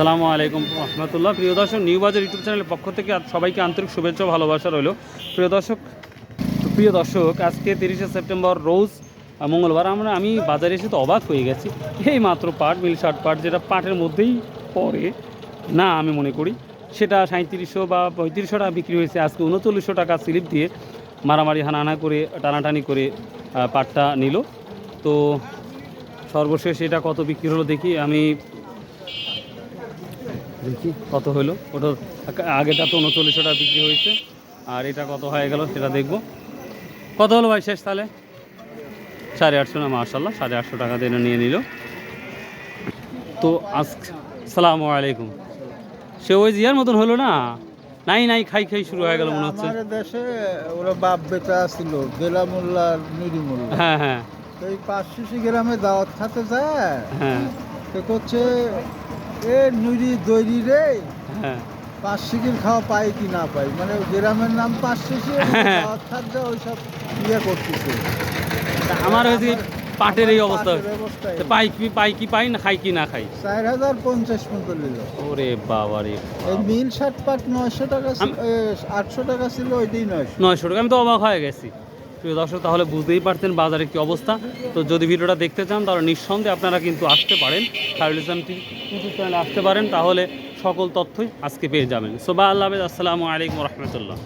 সালামু আলাইকুম রহমতুল্লাহ। প্রিয় দর্শক নিউ বাজার ইউটিউব চ্যানেলের পক্ষ থেকে সবাইকে আন্তরিক শুভেচ্ছা ভালোবাসা রইল। প্রিয় দর্শক প্রিয় দর্শক, আজকে তিরিশে সেপ্টেম্বর, রোজ মঙ্গলবার, আমরা আমি বাজারে এসে তো অবাক হয়ে গেছি। এই মাত্র পাট, মিল শার্ট পাট, যেটা পাটের মধ্যেই পড়ে, না আমি মনে করি, সেটা সাঁত্রিশশো বা পঁয়ত্রিশশো টাকা বিক্রি হয়েছে। আজকে উনচল্লিশশো টাকা স্লিপ দিয়ে মারামারি, হানাহানা করে, টানাটানি করে পাটটা নিল। তো সর্বশেষ এটা কত বিক্রি হলো দেখি আমি দেখি কত হলো ওটা আগেটা তো উনচল্লিশশো টাকা বিক্রি হয়েছে। আর এটা কত হয়ে গেল সেটা দেখব। কত হলো ভাই শেষ তাহলে? সাড়ে আটশো না মার্শাল্লাহ সাড়ে আটশো টাকা দিয়ে নিয়ে নিল। তো আজ সালামু আলাইকুম। সে ওই জিয়ার মতন হলো না? নাই নাই খাই খাই শুরু হয়ে গেল মনে হচ্ছে। দেশে ওরা বাপ বেটা ছিল বেলা মোল্লা নুরি মোল্লা হ্যাঁ। হ্যাঁ এই পাঁচশো গ্রামে দাওয়াত খাতে যায়। হ্যাঁ। করছে এ নুরি দৈরি রে। হ্যাঁ। পাঁচ শিকির খাওয়া পাই কি না পাই? মানে গ্রামের নাম পাঁচ শিশি যায় ওইসব ইয়ে করতেছে। আমার হয়েছে পাটের এই অবস্থা। পাই কি পাই কি পাই না খাই কি না খাই? চার হাজার পঞ্চাশ মতো নিল। ওরে বাবা রে এই মিল শার্ট পাট নয়শো টাকা আটশো টাকা ছিল ওইটাই নয়শো। নয়শো টাকা আমি তো অবাক হয়ে গেছি। প্রিয় দর্শক, তাহলে বুঝতেই পারতেন বাজারে কি অবস্থা। তো যদি ভিডিওটা দেখতে চান, তাহলে নিঃসন্দেহে আপনারা কিন্তু আসতে পারেন। খায়রুল ইসলাম ইউটিউব চ্যানেলে আসতে পারেন। তাহলে সকল তথ্যই আজকে পেয়ে যাবেন। সোবা আল্লাহ আসসালামু আলাইকুম রহমতুল্লাহ।